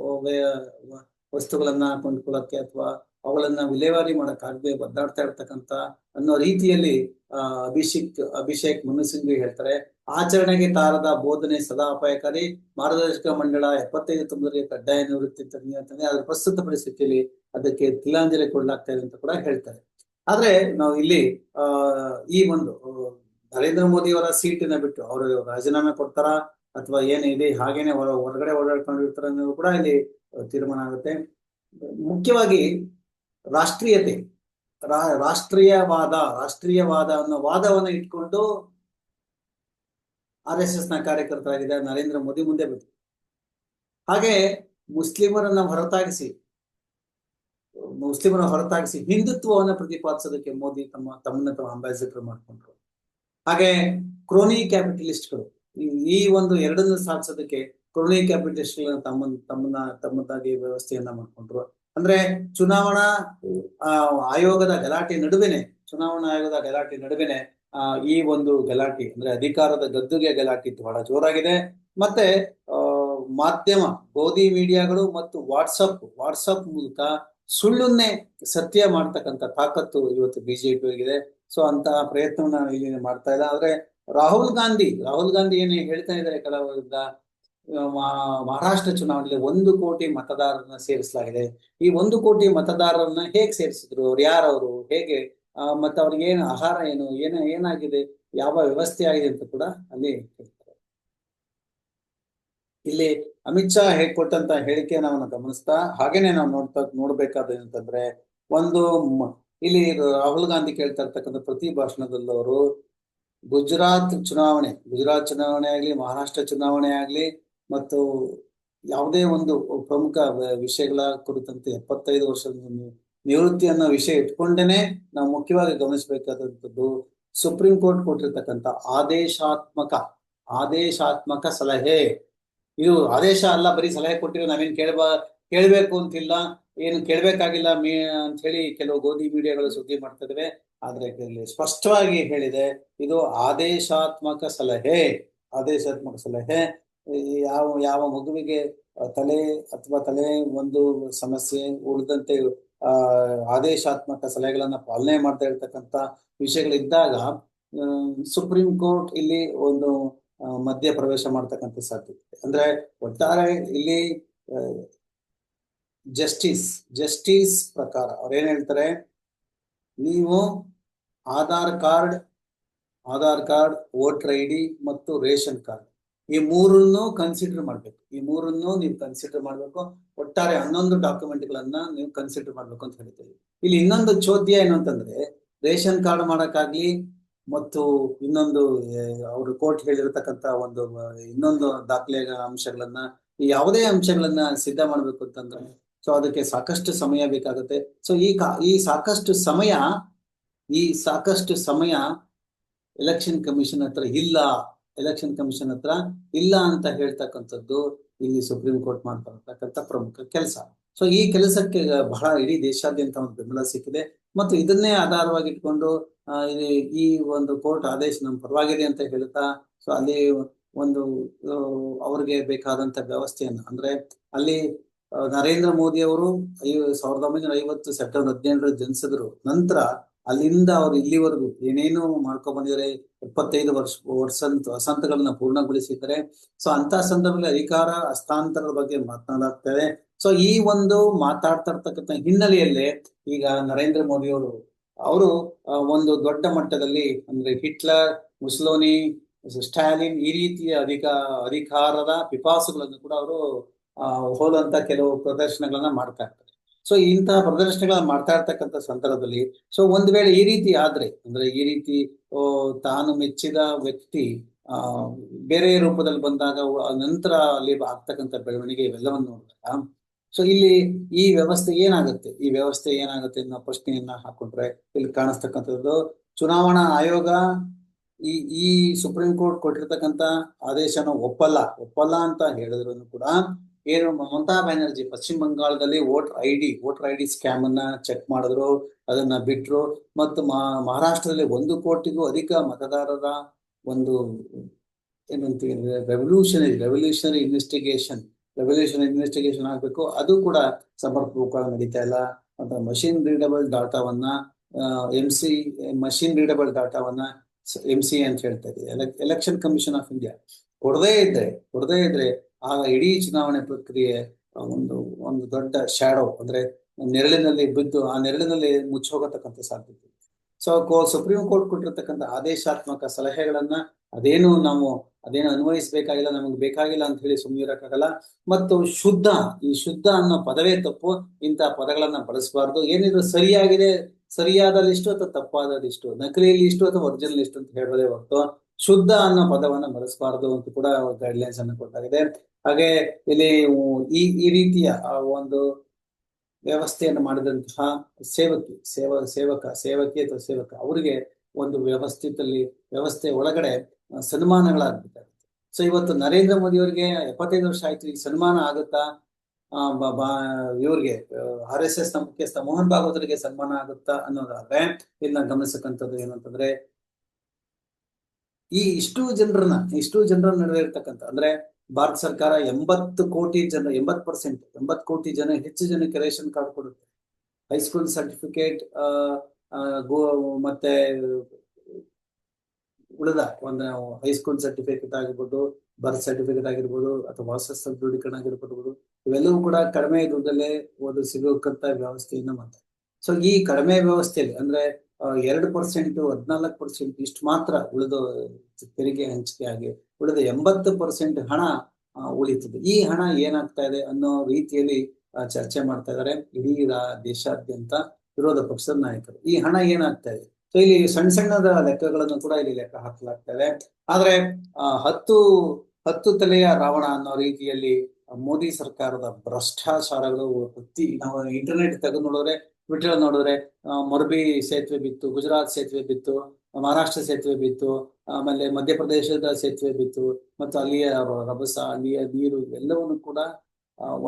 ವಸ್ತುಗಳನ್ನ ಕೊಂಡ್ಕೊಳ್ಳಕ್ಕೆ ಅಥವಾ ಅವುಗಳನ್ನ ವಿಲೇವಾರಿ ಆಗದೆ ಒದ್ದಾಡ್ತಾ ಇರ್ತಕ್ಕಂತ ಅನ್ನೋ ರೀತಿಯಲ್ಲಿ ಅಭಿಷೇಕ್ ಅಭಿಷೇಕ್ ಮನು ಸಿಂಘ್ವಿ ಹೇಳ್ತಾರೆ. ಆಚರಣೆಗೆ ತಾರದ ಬೋಧನೆ ಸದಾ ಅಪಾಯಕಾರಿ. ಮಾರ್ಗದರ್ಶಕ ಮಂಡಳ ಎಪ್ಪತ್ತೈದು ತೊಂಬತ್ತರಿಗೆ ಕಡ್ಡಾಯ ನಿವೃತ್ತಿ ತಜ್ಞ ಅಂತಂದ್ರೆ ಅದ್ರ ಪ್ರಸ್ತುತ ಪರಿಸ್ಥಿತಿಯಲ್ಲಿ ಅದಕ್ಕೆ ತಿಲಾಂಜಲಿ ಕೊಡಲಾಗ್ತಾ ಇದೆ ಅಂತ ಕೂಡ ಹೇಳ್ತಾರೆ. ಆದ್ರೆ ನಾವು ಇಲ್ಲಿ, ಆ, ಈ ಒಂದು ನರೇಂದ್ರ ಮೋದಿ ಅವರ ಸೀಟಿನ ಬಿಟ್ಟು ಅವರು ರಾಜೀನಾಮೆ ಕೊಡ್ತಾರ? ಅಥವಾ ಏನಿದೆ ಹಾಗೇನೆ ಹೊರ, ಹೊರಗಡೆ ಓಡಾಡ್ಕೊಂಡಿರ್ತಾರೆ ಅನ್ನೋದು ಕೂಡ ಇಲ್ಲಿ ತೀರ್ಮಾನ ಆಗುತ್ತೆ. ಮುಖ್ಯವಾಗಿ ರಾಷ್ಟ್ರೀಯತೆ ರಾಷ್ಟ್ರೀಯವಾದ ರಾಷ್ಟ್ರೀಯವಾದ ಅನ್ನೋ ವಾದವನ್ನ ಇಟ್ಕೊಂಡು ಆರ್ ಎಸ್ ಎಸ್ನ ಕಾರ್ಯಕರ್ತರಾಗಿದ್ದ ನರೇಂದ್ರ ಮೋದಿ ಮುಂದೆ ಬಂತು ಹಾಗೆ ಮುಸ್ಲಿಮರನ್ನ ಹೊರತಾಗಿಸಿ ಮುಸ್ಲಿಮರ ಹೊರತಾಗಿಸಿ ಹಿಂದುತ್ವವನ್ನ ಪ್ರತಿಪಾದಿಸೋದಕ್ಕೆ ಮೋದಿ ತಮ್ಮ, ತಮ್ಮನ್ನ ತಮ್ಮ ಅಂಬಾಸಿಡರ್ ಮಾಡ್ಕೊಂಡ್ರು. ಹಾಗೆ ಕ್ರೋನಿ ಕ್ಯಾಪಿಟಲಿಸ್ಟ್ಗಳು ಈ- ಒಂದು ಎರಡನ್ನು ಸಾಧಿಸೋದಕ್ಕೆ ಕೊರೋನಿ ಕ್ಯಾಪಿಟಲಿಸ್ಟ್ ತಮ್ಮ ತಮ್ಮನ್ನ ತಮ್ಮದಾಗಿ ವ್ಯವಸ್ಥೆಯನ್ನ ಮಾಡ್ಕೊಂಡ್ರು. ಅಂದ್ರೆ ಚುನಾವಣಾ ಆಯೋಗದ ಗಲಾಟೆ ನಡುವೆನೆ, ಚುನಾವಣಾ ಆಯೋಗದ ಗಲಾಟೆ ನಡುವೆನೆ, ಆ, ಈ ಒಂದು ಗಲಾಟೆ, ಅಂದ್ರೆ ಅಧಿಕಾರದ ಗದ್ದುಗೆ ಗಲಾಟೆ ಬಹಳ ಜೋರಾಗಿದೆ. ಮತ್ತೆ ಮಾಧ್ಯಮ, ಗೋಧಿ ಮೀಡಿಯಾಗಳು ಮತ್ತು ವಾಟ್ಸಪ್ ವಾಟ್ಸಪ್ ಮೂಲಕ ಸುಳ್ಳುನ್ನೇ ಸತ್ಯ ಮಾಡ್ತಕ್ಕಂಥ ತಾಕತ್ತು ಇವತ್ತು ಬಿಜೆಪಿ ಆಗಿದೆ ಸೊ ಅಂತ ಪ್ರಯತ್ನವನ್ನ ಇಲ್ಲಿ ಮಾಡ್ತಾ ಇಲ್ಲ. ಆದ್ರೆ ರಾಹುಲ್ ಗಾಂಧಿ ರಾಹುಲ್ ಗಾಂಧಿ ಏನು ಹೇಳ್ತಾ ಇದ್ದಾರೆ ಕೆಲವರಿಂದ ಮಹಾರಾಷ್ಟ್ರ ಚುನಾವಣೆಯಲ್ಲಿ ಒಂದು ಕೋಟಿ ಮತದಾರರನ್ನ ಸೇರಿಸಲಾಗಿದೆ. ಈ ಒಂದು ಕೋಟಿ ಮತದಾರರನ್ನ ಹೇಗೆ ಸೇರಿಸಿದ್ರು ಅವ್ರು, ಯಾರವರು, ಹೇಗೆ ಮತ್ತೆ ಅವ್ರಿಗೆ ಏನು ಆಹಾರ ಏನು, ಏನ, ಏನಾಗಿದೆ, ಯಾವ ವ್ಯವಸ್ಥೆ ಆಗಿದೆ ಅಂತ ಕೂಡ ಅಲ್ಲಿ ಹೇಳ್ತಾರೆ. ಇಲ್ಲಿ ಅಮಿತ್ ಶಾ ಹೇಗ್ ಕೊಟ್ಟಂತ ಹೇಳಿಕೆ ನಾವು ಗಮನಿಸ್ತಾ, ಹಾಗೇನೆ ನಾವು ನೋಡ್ತಾ ನೋಡ್ಬೇಕಾದ ಏನಂತಂದ್ರೆ ಒಂದು ಇಲ್ಲಿ ರಾಹುಲ್ ಗಾಂಧಿ ಕೇಳ್ತಾ ಇರ್ತಕ್ಕಂಥ ಪ್ರತಿ ಭಾಷಣದಲ್ಲೂ ಅವರು ಗುಜರಾತ್ ಚುನಾವಣೆ ಗುಜರಾತ್ ಚುನಾವಣೆ ಆಗ್ಲಿ, ಮಹಾರಾಷ್ಟ್ರ ಚುನಾವಣೆ ಆಗ್ಲಿ, ಮತ್ತು ಯಾವುದೇ ಒಂದು ಪ್ರಮುಖ ವಿಷಯಗಳ ಕುರಿತಂತೆ ಎಪ್ಪತ್ತೈದು ವರ್ಷದ ನಿವೃತ್ತಿ ಅನ್ನೋ ವಿಷಯ ಇಟ್ಕೊಂಡೇನೆ ನಾವು ಮುಖ್ಯವಾಗಿ ಗಮನಿಸಬೇಕಾದಂಥದ್ದು ಸುಪ್ರೀಂ ಕೋರ್ಟ್ ಕೊಟ್ಟಿರ್ತಕ್ಕಂಥ ಆದೇಶಾತ್ಮಕ ಆದೇಶಾತ್ಮಕ ಸಲಹೆ. ಇದು ಆದೇಶ ಅಲ್ಲ, ಬರೀ ಸಲಹೆ ಕೊಟ್ಟಿರೋ ನಾವೇನ್ ಕೇಳ್ಬ, ಕೇಳ್ಬೇಕು ಅಂತಿಲ್ಲ, ಏನು ಕೇಳ್ಬೇಕಾಗಿಲ್ಲ ಮೀ ಅಂತ ಹೇಳಿ ಕೆಲವು ಗೋಧಿ ಮೀಡಿಯಾಗಳು ಸುದ್ದಿ ಮಾಡ್ತಾ ಆದ್ರೆ ಇಲ್ಲಿ ಸ್ಪಷ್ಟವಾಗಿ ಹೇಳಿದೆ, ಇದು ಆದೇಶಾತ್ಮಕ ಸಲಹೆ ಆದೇಶಾತ್ಮಕ ಸಲಹೆ. ಯಾವ ಯಾವ ಮಗುವಿಗೆ ತಲೆ ಅಥವಾ ತಲೆ ಒಂದು ಸಮಸ್ಯೆ ಉಳಿದಂತೆ, ಆ, ಆದೇಶಾತ್ಮಕ ಸಲಹೆಗಳನ್ನ ಪಾಲನೆ ಮಾಡ್ತಾ ಇರ್ತಕ್ಕಂಥ ವಿಷಯಗಳಿದ್ದಾಗ ಸುಪ್ರೀಂ ಕೋರ್ಟ್ ಇಲ್ಲಿ ಒಂದು ಮಧ್ಯ ಪ್ರವೇಶ ಮಾಡ್ತಕ್ಕಂಥ ಸಾಧ್ಯತೆ ಅಂದ್ರೆ ಒಟ್ಟಾರೆ ಇಲ್ಲಿ ಜಸ್ಟಿಸ್ ಜಸ್ಟಿಸ್ ಪ್ರಕಾರ ಅವ್ರೇನ್ ಹೇಳ್ತಾರೆ? ನೀವು Aadhaar card Aadhaar card, voter I D ಮತ್ತು ರೇಷನ್ ಕಾರ್ಡ್. ಈ ಮೂರನ್ನು ಕನ್ಸಿಡರ್ ಮಾಡ್ಬೇಕು. ಈ ಮೂರನ್ನು ನೀವು ಕನ್ಸಿಡರ್ ಮಾಡ್ಬೇಕು. ಒಟ್ಟಾರೆ ಹನ್ನೊಂದು ಡಾಕ್ಯುಮೆಂಟ್ ಗಳನ್ನ ನೀವು ಕನ್ಸಿಡರ್ ಮಾಡ್ಬೇಕು ಅಂತ ಹೇಳ್ತೀವಿ ಇಲ್ಲಿ ಇನ್ನೊಂದು ಚೋದ್ಯ ಏನು ಅಂತಂದ್ರೆ, ರೇಷನ್ ಕಾರ್ಡ್ ಮಾಡಕ್ಕಾಗ್ಲಿ ಮತ್ತು ಇನ್ನೊಂದು ಅವರು ಕೋರ್ಟ್ ಹೇಳಿರ್ತಕ್ಕಂತ ಒಂದು, ಇನ್ನೊಂದು ದಾಖಲೆ ಅಂಶಗಳನ್ನ ಯಾವುದೇ ಅಂಶಗಳನ್ನ ಸಿದ್ಧ ಮಾಡ್ಬೇಕು ಅಂತಂದ್ರೆ ಸೊ ಅದಕ್ಕೆ ಸಾಕಷ್ಟು ಸಮಯ ಬೇಕಾಗುತ್ತೆ. ಸೊ ಈ ಕಾ, ಈ ಸಾಕಷ್ಟು ಸಮಯ, ಈ ಸಾಕಷ್ಟು ಸಮಯ ಎಲೆಕ್ಷನ್ ಕಮಿಷನ್ ಹತ್ರ ಇಲ್ಲ ಎಲೆಕ್ಷನ್ ಕಮಿಷನ್ ಹತ್ರ ಇಲ್ಲ ಅಂತ ಹೇಳ್ತಕ್ಕಂಥದ್ದು ಇಲ್ಲಿ ಸುಪ್ರೀಂ ಕೋರ್ಟ್ ಮಾಡ್ತಾ ಪ್ರಮುಖ ಕೆಲಸ. ಸೊ ಈ ಕೆಲಸಕ್ಕೆ ಬಹಳ ಇಡೀ ದೇಶಾದ್ಯಂತ ಒಂದು ಬೆಂಬಲ ಸಿಕ್ಕಿದೆ. ಮತ್ತು ಇದನ್ನೇ ಆಧಾರವಾಗಿ ಇಟ್ಕೊಂಡು ಈ- ಒಂದು ಕೋರ್ಟ್ ಆದೇಶ ನಮ್ಮ ಪರವಾಗಿದೆ ಅಂತ ಹೇಳ್ತಾ ಸೊ ಅಲ್ಲಿ ಒಂದು ಅವ್ರಿಗೆ ಬೇಕಾದಂತ ವ್ಯವಸ್ಥೆಯನ್ನು, ಅಂದ್ರೆ ಅಲ್ಲಿ ನರೇಂದ್ರ ಮೋದಿ ಅವರು ಐ, ಸಾವಿರದ ಒಂಬೈನೂರ ಐವತ್ತು ಸೆಪ್ಟೆಂಬರ್ ಹದಿನೆಂಟರಲ್ಲಿ ಜನಿಸಿದ್ರು. ನಂತರ ಅಲ್ಲಿಂದ ಅವರು ಇಲ್ಲಿವರೆಗೂ ಏನೇನು ಮಾಡ್ಕೊಂಡ್ ಬಂದಿದ್ದಾರೆ, ಎಪ್ಪತ್ತೈದು ವರ್ಷ ವರ್ಷ ವಸಂತಗಳನ್ನ ಪೂರ್ಣಗೊಳಿಸಿದ್ದಾರೆ. ಸೊ ಅಂತ ಸಂದರ್ಭದಲ್ಲಿ ಅಧಿಕಾರ, ಹಸ್ತಾಂತರದ ಬಗ್ಗೆ ಮಾತನಾಡಲಾಗ್ತದೆ. ಸೊ ಈ ಒಂದು ಮಾತಾಡ್ತಾ ಇರ್ತಕ್ಕಂಥ ಹಿನ್ನೆಲೆಯಲ್ಲೇ ಈಗ ನರೇಂದ್ರ ಮೋದಿ ಅವರು ಅವರು ಒಂದು ದೊಡ್ಡ ಮಟ್ಟದಲ್ಲಿ ಅಂದ್ರೆ ಹಿಟ್ಲರ್, ಮುಸ್ಲೋನಿ, ಸ್ಟಾಲಿನ್ ಈ ರೀತಿಯ ಅಧಿಕ, ಅಧಿಕಾರದ ಪಿಪಾಸುಗಳನ್ನು ಕೂಡ ಅವರು ಹೋದಂತ ಕೆಲವು ಪ್ರದರ್ಶನಗಳನ್ನ ಮಾಡ್ತಾ ಇರ್ತಾರೆ. ಸೊ ಇಂತಹ ಪ್ರದರ್ಶನಗಳನ್ನ ಮಾಡ್ತಾ ಇರ್ತಕ್ಕಂಥ ಸಂದರ್ಭದಲ್ಲಿ ಸೊ ಒಂದ್ ವೇಳೆ ಈ ರೀತಿ ಆದ್ರೆ, ಅಂದ್ರೆ ಈ ರೀತಿ ತಾನು ಮೆಚ್ಚಿದ ವ್ಯಕ್ತಿ, ಆ ಬೇರೆ ರೂಪದಲ್ಲಿ ಬಂದಾಗ ನಂತರ ಅಲ್ಲಿ ಆಗ್ತಕ್ಕಂಥ ಬೆಳವಣಿಗೆ ಇವೆಲ್ಲವನ್ನು ನೋಡಿದಾಗ ಸೊ ಇಲ್ಲಿ ಈ ವ್ಯವಸ್ಥೆ ಏನಾಗುತ್ತೆ? ಈ ವ್ಯವಸ್ಥೆ ಏನಾಗುತ್ತೆ ಅನ್ನೋ ಪ್ರಶ್ನೆಯನ್ನ ಹಾಕೊಂಡ್ರೆ, ಇಲ್ಲಿ ಕಾಣಿಸ್ತಕ್ಕಂಥದ್ದು, ಚುನಾವಣಾ ಆಯೋಗ ಈ ಈ ಸುಪ್ರೀಂ ಕೋರ್ಟ್ ಕೊಟ್ಟಿರ್ತಕ್ಕಂಥ ಆದೇಶನ ಒಪ್ಪಲ್ಲ. ಒಪ್ಪಲ್ಲ ಅಂತ ಹೇಳಿದ್ರು ಕೂಡ ಏನು ಮಮತಾ ಬ್ಯಾನರ್ಜಿ ಪಶ್ಚಿಮ ಬಂಗಾಳದಲ್ಲಿ voter I D voter I D scam ಅನ್ನ ಚೆಕ್ ಮಾಡಿದ್ರು, ಅದನ್ನ ಬಿಟ್ರು. ಮತ್ತು ಮಹಾ- ಮಹಾರಾಷ್ಟ್ರದಲ್ಲಿ ಒಂದು ಕೋಟಿಗೂ ಅಧಿಕ ಮತದಾರರ ಒಂದು ಏನಂತೀವಿ revolutionary revolutionary investigation revolution investigation ಆಗ್ಬೇಕು. ಅದು ಕೂಡ ಸಮರ್ಪಕವಾಗಿ ನಡೀತಾ ಇಲ್ಲ. ಅಂತ ಮಷಿನ್ ರೀಡಬಲ್ ಡಾಟಾವನ್ನ ಎಂ ಸಿ ಮಷಿನ್ ರೀಡಬಲ್ ಡಾಟಾವನ್ನ ಎಂ ಸಿ ಅಂತ ಹೇಳ್ತಾ ಇದೆ ಎಲೆಕ್ಷನ್ ಕಮಿಷನ್ ಆಫ್ ಇಂಡಿಯಾ ಕೊಡದೇ ಇದ್ರೆ ಕೊಡದೇ ಇದ್ರೆ ಆಗ ಇಡೀ ಚುನಾವಣೆ ಪ್ರಕ್ರಿಯೆ ಒಂದು ಒಂದು ದೊಡ್ಡ ಶ್ಯಾಡೋ ಅಂದ್ರೆ ನೆರಳಿನಲ್ಲಿ ಬಿದ್ದು, ಆ ನೆರಳಿನಲ್ಲಿ ಮುಚ್ಚೋಗತಕ್ಕಂತ ಸಾಧ್ಯತೆ. ಸೊ ಕೋ ಸುಪ್ರೀಂ ಕೋರ್ಟ್ ಕೊಟ್ಟಿರತಕ್ಕಂಥ ಆದೇಶಾತ್ಮಕ ಸಲಹೆಗಳನ್ನ ಅದೇನು ನಾವು, ಅದೇನು ಅನ್ವಯಿಸಬೇಕಾಗಿಲ್ಲ, ನಮಗೆ ಬೇಕಾಗಿಲ್ಲ ಅಂತ ಹೇಳಿ ಸುಮ್ಮನೆ ಇರಕ್ಕಾಗಲ್ಲ. ಮತ್ತು ಶುದ್ಧ, ಈ ಶುದ್ಧ ಅನ್ನೋ ಪದವೇ ತಪ್ಪು, ಇಂಥ ಪದಗಳನ್ನ ಬಳಸಬಾರ್ದು. ಏನಿದ್ರು ಸರಿಯಾಗಿದೆ ಸರಿಯಾದ ಲಿಸ್ಟು ಅಥವಾ ತಪ್ಪಾದ ಲಿಸ್ಟು ನಕಲಿ ಲಿಸ್ಟು ಅಥವಾ ಒರಿಜಿನಲ್ ಇಷ್ಟು ಅಂತ ಹೇಳೋದೇ ಹೊರತು ಶುದ್ಧ ಅನ್ನೋ ಪದವನ್ನ ಬಳಸಬಾರದು ಅಂತ ಕೂಡ ಗೈಡ್ಲೈನ್ಸ್ ಅನ್ನು ಕೊಟ್ಟಾಗಿದೆ. ಹಾಗೆ ಇಲ್ಲಿ ಈ ಈ ರೀತಿಯ ಒಂದು ವ್ಯವಸ್ಥೆಯನ್ನು ಮಾಡಿದಂತಹ ಸೇವಕಿ, ಸೇವ, ಸೇವಕ, ಸೇವಕಿ ಅಥವಾ ಸೇವಕ, ಅವರಿಗೆ ಒಂದು ವ್ಯವಸ್ಥಿತಲ್ಲಿ, ವ್ಯವಸ್ಥೆ ಒಳಗಡೆ ಸನ್ಮಾನಗಳಾಗ್ಬೇಕಾಗುತ್ತೆ. ಸೊ ಇವತ್ತು ನರೇಂದ್ರ ಮೋದಿ ಅವರಿಗೆ ಎಪ್ಪತ್ತೈದು ವರ್ಷ ಆಯ್ತು, ಈ ಸನ್ಮಾನ ಆಗುತ್ತಾ? ಬ- ಇವ್ರಿಗೆ ಆರ್ ಎಸ್ ಎಸ್ನ ಮುಖ್ಯಸ್ಥ ಮೋಹನ್ ಭಾಗವತರಿಗೆ ಸನ್ಮಾನ ಆಗುತ್ತಾ ಅನ್ನೋದಾದ್ರೆ ಇಲ್ಲಿ ನಾವು ಗಮನಿಸಕ್ಕಂಥದ್ದು ಏನಂತಂದ್ರೆ ಈ ಇಷ್ಟು ಜನರನ್ನ ಇಷ್ಟು ಜನರನ್ನ ನಡುವೆ ಇರ್ತಕ್ಕಂಥ, ಅಂದ್ರೆ ಭಾರತ ಸರ್ಕಾರ ಎಂಬತ್ತು ಕೋಟಿ ಜನ ಎಂಬತ್ ಪರ್ಸೆಂಟ್ ಎಂಬತ್ ಕೋಟಿ ಜನ, ಹೆಚ್ಚು ಜನಕ್ಕೆ ರೇಷನ್ ಕಾರ್ಡ್ ಕೊಡುತ್ತೆ. ಹೈಸ್ಕೂಲ್ ಸರ್ಟಿಫಿಕೇಟ್ ಮತ್ತೆ ಉಳಿದ ಒಂದು ಹೈಸ್ಕೂಲ್ ಸರ್ಟಿಫಿಕೇಟ್ ಆಗಿರ್ಬೋದು ಬರ್ತ್ ಸರ್ಟಿಫಿಕೇಟ್ ಆಗಿರ್ಬೋದು, ಅಥವಾ ವಾಸಸ್ಥಳ ದೃಢೀಕರಣ ಆಗಿರ್ಬೋದು, ಇವೆಲ್ಲವೂ ಕೂಡ ಕಡಿಮೆ ದುಡ್ಡಲ್ಲೇ ಒಂದು ಸಿಗೋಕ್ಕಂತ ವ್ಯವಸ್ಥೆಯನ್ನ ಮಾಡ್ತಾರೆ. ಸೊ ಈ ಕಡಿಮೆ ವ್ಯವಸ್ಥೆಯಲ್ಲಿ, ಅಂದ್ರೆ ಎರಡು ಪರ್ಸೆಂಟ್ ಹದಿನಾಲ್ಕು ಪರ್ಸೆಂಟ್ ಇಷ್ಟು ಮಾತ್ರ ಉಳಿದ ತೆರಿಗೆ ಹಂಚಿಕೆ ಆಗಿ ಉಳಿದ ಎಂಬತ್ತು ಪರ್ಸೆಂಟ್ ಹಣ ಉಳಿತದೆ. ಈ ಹಣ ಏನಾಗ್ತಾ ಇದೆ ಅನ್ನೋ ರೀತಿಯಲ್ಲಿ ಚರ್ಚೆ ಮಾಡ್ತಾ ಇದ್ದಾರೆ ಇಡೀ ದೇಶಾದ್ಯಂತ ವಿರೋಧ ಪಕ್ಷದ ನಾಯಕರು. ಈ ಹಣ ಏನಾಗ್ತಾ ಇದೆ? ಸೊ ಇಲ್ಲಿ ಸಣ್ಣ ಸಣ್ಣದ ಲೆಕ್ಕಗಳನ್ನು ಕೂಡ ಇಲ್ಲಿ ಲೆಕ್ಕ ಹಾಕಲಾಗ್ತಾ ಇದೆ. ಆದ್ರೆ ಹತ್ತು ಹತ್ತು ತಲೆಯ ರಾವಣ ಅನ್ನೋ ರೀತಿಯಲ್ಲಿ ಮೋದಿ ಸರ್ಕಾರದ ಭ್ರಷ್ಟಾಚಾರಗಳು ನಾವು ಇಂಟರ್ನೆಟ್ ತೆಗೆದು ನೋಡಿದ್ರೆ ಟ್ವಿಟರ್ ನೋಡಿದ್ರೆ ಮೊರಬಿ ಸೇತುವೆ ಬಿತ್ತು, ಗುಜರಾತ್ ಸೇತುವೆ ಬಿತ್ತು, ಮಹಾರಾಷ್ಟ್ರ ಸೇತುವೆ ಬಿತ್ತು, ಆಮೇಲೆ ಮಧ್ಯಪ್ರದೇಶದ ಸೇತುವೆ ಬಿತ್ತು, ಮತ್ತು ಅಲ್ಲಿಯ ರಭಸ, ಅಲ್ಲಿಯ ನೀರು ಎಲ್ಲವನ್ನು ಕೂಡ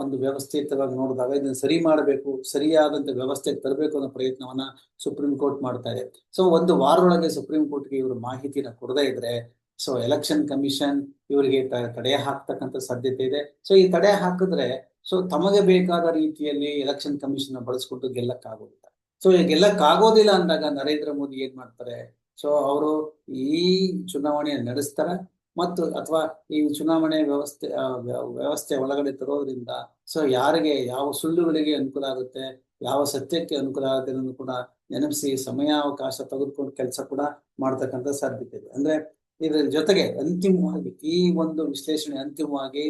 ಒಂದು ವ್ಯವಸ್ಥಿತವಾಗಿ ನೋಡಿದಾಗ ಇದನ್ನು ಸರಿ ಮಾಡಬೇಕು, ಸರಿಯಾದಂತ ವ್ಯವಸ್ಥೆ ತರಬೇಕು ಅನ್ನೋ ಪ್ರಯತ್ನವನ್ನ ಸುಪ್ರೀಂ ಕೋರ್ಟ್ ಮಾಡ್ತಾ ಇದೆ. ಸೊ ಒಂದು ವಾರದೊಳಗೆ ಸುಪ್ರೀಂ ಕೋರ್ಟ್ಗೆ ಇವರು ಮಾಹಿತಿನ ಕೊಡದೇ ಇದ್ರೆ ಸೊ ಎಲೆಕ್ಷನ್ ಕಮಿಷನ್ ಇವರಿಗೆ ತಡೆ ಹಾಕ್ತಕ್ಕಂಥ ಸಾಧ್ಯತೆ ಇದೆ. ಸೊ ಈ ತಡೆ ಹಾಕಿದ್ರೆ ಸೊ ತಮಗೆ ಬೇಕಾದ ರೀತಿಯಲ್ಲಿ ಎಲೆಕ್ಷನ್ ಕಮಿಷನ್ ಬಳಸ್ಕೊಂಡು ಗೆಲ್ಲಕ್ಕಾಗೋದಿಲ್ಲ. ಸೊ ಗೆಲ್ಲಕ್ ಗೆಲ್ಲಕ್ಕಾಗೋದಿಲ್ಲ ಅಂದಾಗ ನರೇಂದ್ರ ಮೋದಿ ಏನ್ ಮಾಡ್ತಾರೆ? ಸೊ ಅವರು ಈ ಚುನಾವಣೆಯನ್ನು ನಡೆಸ್ತಾರೆ ಮತ್ತು ಅಥವಾ ಈ ಚುನಾವಣೆ ವ್ಯವಸ್ಥೆ ವ್ಯವಸ್ಥೆ ಒಳಗಡೆ ತರೋದ್ರಿಂದ ಸೊ, ಯಾರಿಗೆ ಯಾವ ಸುಳ್ಳುಗಳಿಗೆ ಅನುಕೂಲ ಆಗುತ್ತೆ, ಯಾವ ಸತ್ಯಕ್ಕೆ ಅನುಕೂಲ ಆಗುತ್ತೆ ಅನ್ನೋದು ಕೂಡ ನೆನಪಿಸಿ, ಸಮಯಾವಕಾಶ ತೆಗೆದುಕೊಂಡು ಕೆಲಸ ಕೂಡ ಮಾಡ್ತಕ್ಕಂಥ ಸಾಧ್ಯತೆ ಇದೆ. ಅಂದ್ರೆ ಇದರ ಜೊತೆಗೆ ಅಂತಿಮವಾಗಿ ಈ ಒಂದು ವಿಶ್ಲೇಷಣೆ ಅಂತಿಮವಾಗಿ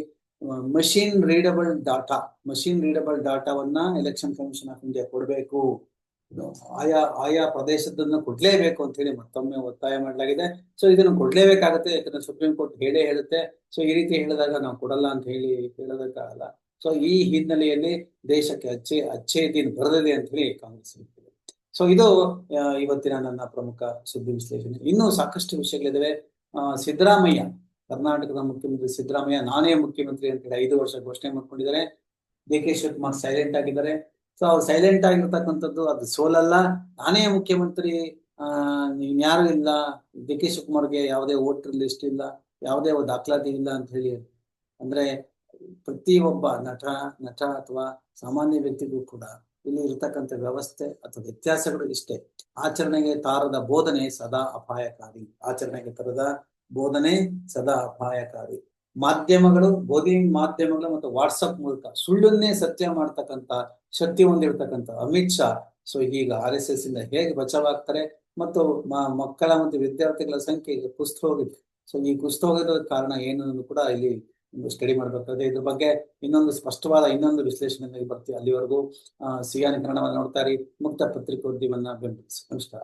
machine readable data, machine readable ಡಾಟಾವನ್ನ election commission of India ಕೊಡಬೇಕು. ಆಯಾ ಆಯಾ ಪ್ರದೇಶದನ್ನ ಕೊಡ್ಲೇಬೇಕು ಅಂತ ಹೇಳಿ ಮತ್ತೊಮ್ಮೆ ಒತ್ತಾಯ ಮಾಡಲಾಗಿದೆ. ಸೊ ಇದನ್ನು ಕೊಡ್ಲೇಬೇಕಾಗತ್ತೆ, ಯಾಕಂದ್ರೆ ಸುಪ್ರೀಂ ಕೋರ್ಟ್ ಹೇಳೇ ಹೇಳುತ್ತೆ. ಸೊ ಈ ರೀತಿ ಹೇಳಿದಾಗ ನಾವು ಕೊಡಲ್ಲ ಅಂತ ಹೇಳಿ ಹೇಳೋದಕ್ಕಾಗಲ್ಲ. ಸೊ ಈ ಹಿನ್ನೆಲೆಯಲ್ಲಿ ದೇಶಕ್ಕೆ ಅಚ್ಚೆ ಅಚ್ಚೆ ದಿನ ಬರದಿದೆ ಅಂತ ಹೇಳಿ ಕಾಂಗ್ರೆಸ್ ಹೇಳ್ತಿದೆ. ಸೊ ಇದು ಇವತ್ತಿನ ನನ್ನ ಪ್ರಮುಖ ಸುದ್ದಿ ವಿಶ್ಲೇಷಣೆ. ಇನ್ನೂ ಸಾಕಷ್ಟು ವಿಷಯಗಳಿದಾವೆ. ಸಿದ್ದರಾಮಯ್ಯ ಕರ್ನಾಟಕದ ಮುಖ್ಯಮಂತ್ರಿ ಸಿದ್ದರಾಮಯ್ಯ, ನಾನೇ ಮುಖ್ಯಮಂತ್ರಿ ಅಂತ ಹೇಳಿ ಐದು ವರ್ಷ ಘೋಷಣೆ ಮಾಡ್ಕೊಂಡಿದ್ದಾರೆ. ಡಿ ಕೆ ಶಿವಕುಮಾರ್ ಸೈಲೆಂಟ್ ಆಗಿದ್ದಾರೆ. ಸೊ ಅವ್ರು ಸೈಲೆಂಟ್ ಆಗಿರ್ತಕ್ಕಂಥದ್ದು ಅದು ಸೋಲಲ್ಲ. ನಾನೇ ಮುಖ್ಯಮಂತ್ರಿ, ಆ ಯಾರು ಇಲ್ಲ. ಡಿ ಕೆ ಶಿವಕುಮಾರ್ಗೆ ಯಾವುದೇ ವೋಟರ್ ಲಿಸ್ಟ್ ಇಲ್ಲ. ಯಾವುದೇ ದಾಖಲಾತಿ ಇಲ್ಲ ಅಂತ ಹೇಳಿ. ಅಂದ್ರೆ ಪ್ರತಿ ಒಬ್ಬ ನಟ ನಟ ಅಥವಾ ಸಾಮಾನ್ಯ ವ್ಯಕ್ತಿಗೂ ಕೂಡ ಇಲ್ಲಿ ಇರತಕ್ಕಂಥ ವ್ಯವಸ್ಥೆ ಅಥವಾ ವ್ಯತ್ಯಾಸಗಳು ಇಷ್ಟೇ. ಆಚರಣೆಗೆ ತಾರದ ಬೋಧನೆ ಸದಾ ಅಪಾಯಕಾರಿ. ಆಚರಣೆಗೆ ತರದ ಬೋಧನೆ ಸದಾ ಅಪಾಯಕಾರಿ. ಮಾಧ್ಯಮಗಳು, ಬೋಧಿ ಮಾಧ್ಯಮಗಳು ಮತ್ತು ವಾಟ್ಸಪ್ ಮೂಲಕ ಸುಳ್ಳನ್ನೇ ಸತ್ಯ ಮಾಡ್ತಕ್ಕಂತ ಶಕ್ತಿ ಹೊಂದಿರತಕ್ಕಂತ ಅಮಿತ್ ಶಾ, ಸೊ ಈಗ ಆರ್ ಎಸ್ ಎಸ್ ಇಂದ ಹೇಗೆ ಬಚಾವಾಗ್ತಾರೆ ಮತ್ತು ಮಕ್ಕಳ ಮತ್ತು ವಿದ್ಯಾರ್ಥಿಗಳ ಸಂಖ್ಯೆ ಕುಸ್ತು ಹೋಗಿದೆ ಸೊ ಈ ಕುಸ್ತು ಹೋಗಿದ ಕಾರಣ ಏನು ಕೂಡ ಇಲ್ಲಿ ಸ್ಟಡಿ ಮಾಡ್ಬೇಕಾದ್ರೆ ಇದ್ರ ಬಗ್ಗೆ ಇನ್ನೊಂದು ಸ್ಪಷ್ಟವಾದ ಇನ್ನೊಂದು ವಿಶ್ಲೇಷಣೆ ಬರ್ತೀವಿ ಅಲ್ಲಿವರೆಗೂ ಸಿಯಾನಿ ಕನ್ನಡವನ್ನು ನೋಡ್ತಾ ಇರಿ. ಮುಕ್ತ ಪತ್ರಿಕೋದ್ಯಮನ್ನ ಬೆಂಬಲಿಸಿ. ನಮಸ್ಕಾರ.